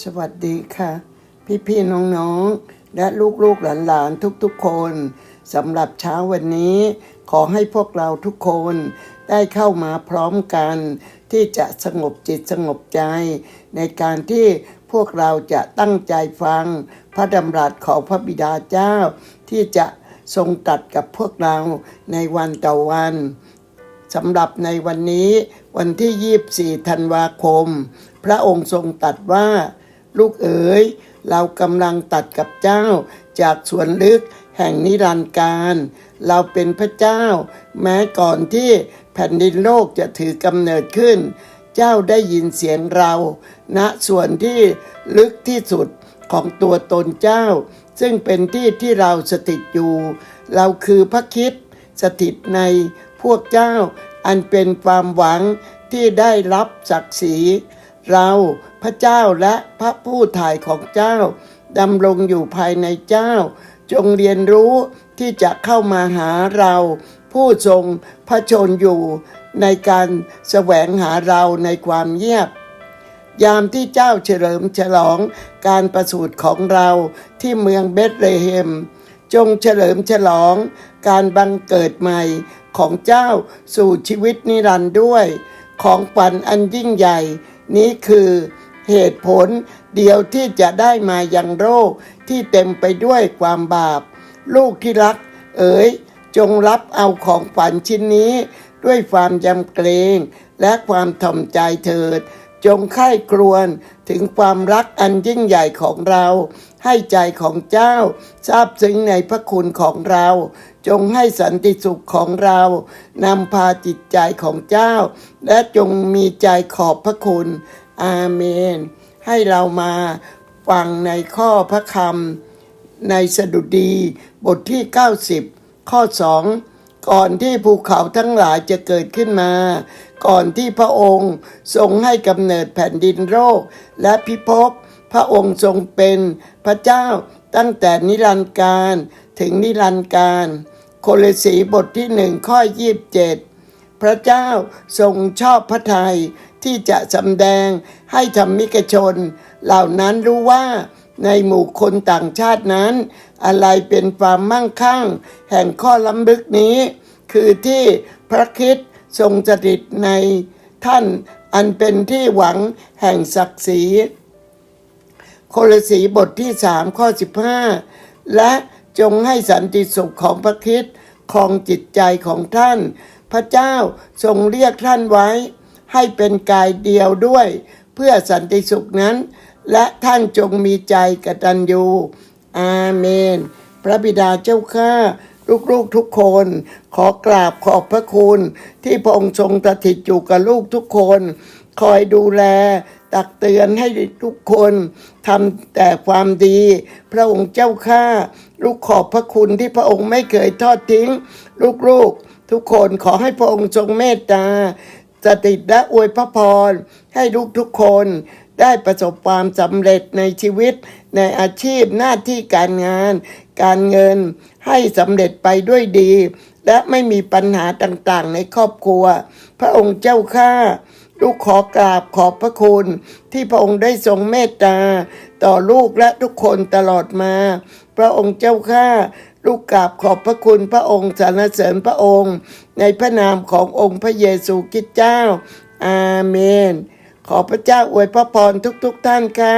สวัสดีค่ะ พี่ๆน้องๆ และลูกๆหลานๆ ทุกๆคนสำหรับเช้าวันนี้ ขอให้พวกเราทุกคนได้เข้ามาพร้อมกัน ที่จะสงบจิตสงบใจ ในการที่พวกเราจะตั้งใจฟัง พระดำรัสของพระบิดาเจ้า ที่จะทรงตัดกับพวกเราในวันต่อวันสำหรับในวันนี้วันที่ 24 ธันวาคม พระองค์ทรงตัดว่า ลูกเอ๋ย เรากำลังตัดกับเจ้า จากสวนลึกแห่งนิรันดร์การ เราเป็นพระเจ้า แม้ก่อนที่แผ่นดินโลกจะถือกำเนิดขึ้น เจ้าได้ยินเสียงเราณส่วนที่ลึกที่สุดของตัวตนเจ้า ซึ่งเป็นที่ที่เราสถิตอยู่ เราคือพระคิดสถิตในพวกเจ้าอันเป็นความหวังที่ได้รับศักดิ์ศรีเรา พระเจ้าและพระผู้ถ่ายของเจ้าดำรงอยู่ภายในเจ้า จงเรียนรู้ที่จะเข้ามาหาเรา ผู้ทรงพระชนอยู่ในการแสวงหาเราในความเงียบ ยามที่เจ้าเฉลิมฉลองการประสูติของเราที่เมืองเบธเลเฮม จงเฉลิมฉลองการบังเกิดใหม่ของเจ้าสู่ชีวิตนิรันดร์ด้วย ของฝันอันยิ่งใหญ่นี้คือ เหตุผลเดียวที่จะได้มายังโรคที่เต็มไปด้วยความบาป ลูกที่รัก เอ๋ยจงรับเอาของฝันชิ้นนี้ ด้วยความยำเกรงและความถ่อมใจเถิด จงไข้ครวญถึงความรักอันยิ่งใหญ่ของเรา ให้ใจของเจ้าทราบซึ้งในพระคุณของเรา จงให้สันติสุขของเรานำพาจิตใจของเจ้า และจงมีใจขอบพระคุณ อาเมน ให้เรามาฟังในข้อพระคำในสดุดีบทที่ 90 ข้อ 2 ก่อนที่ภูเขาทั้งหลายจะเกิดขึ้นมา ก่อนที่พระองค์ทรงให้กำเนิดแผ่นดินโลกและพิภพพระองค์ทรงเป็นพระเจ้าตั้งแต่นิรันดร์การถึงนิรันดร์การ โคลสีบทที่หนึ่งข้อ27พระเจ้าทรงชอบพระทัย ที่จะสำแดงให้ธรรมิกชน เหล่านั้นรู้ว่าในหมู่คนต่างชาตินั้น อะไรเป็นความมั่งคั่ง แห่งข้อล้ำลึกนี้ คือที่พระคิดทรงสถิตในท่านอันเป็นที่หวังแห่งศักดิ์ศรีโคลสีบทที่สามข้อ 15 และจงให้สันติสุขของพระคริสต์ครองจิตใจของท่าน พระเจ้าทรงเรียกท่านไว้ ให้เป็นกายเดียวด้วย เพื่อสันติสุขนั้น และท่านจงมีใจกตัญญูอาเมน พระบิดาเจ้าข้าลูกๆทุกคน ขอกราบขอบพระคุณ ที่พระองค์ทรงสถิตอยู่กับลูกทุกคน คอยดูแล ตักเตือนให้ทุกคนทำแต่ความดี พระองค์เจ้าข้าลูกขอบพระคุณที่พระองค์ไม่เคยทอดทิ้ง ลูกๆ ทุกคนขอให้พระองค์ทรงเมตตา สติและอวยพระพร ให้ลูกทุกคนได้ประสบความสำเร็จในชีวิต ในอาชีพหน้าที่การงาน การเงินให้สำเร็จไปด้วยดี และไม่มีปัญหาต่างๆ ในครอบครัว พระองค์เจ้าข้าลูกขอกราบขอบพระคุณ ที่พระองค์ได้ทรงเมตตา ต่อลูกและทุกคนตลอดมา พระองค์เจ้าข้า ลูกกราบขอบพระคุณพระองค์สรรเสริญพระองค์ ในพระนามขององค์พระเยซูคริสต์เจ้า อาเมน ขอพระเจ้าอวยพระพรทุกๆทท่านค่ะ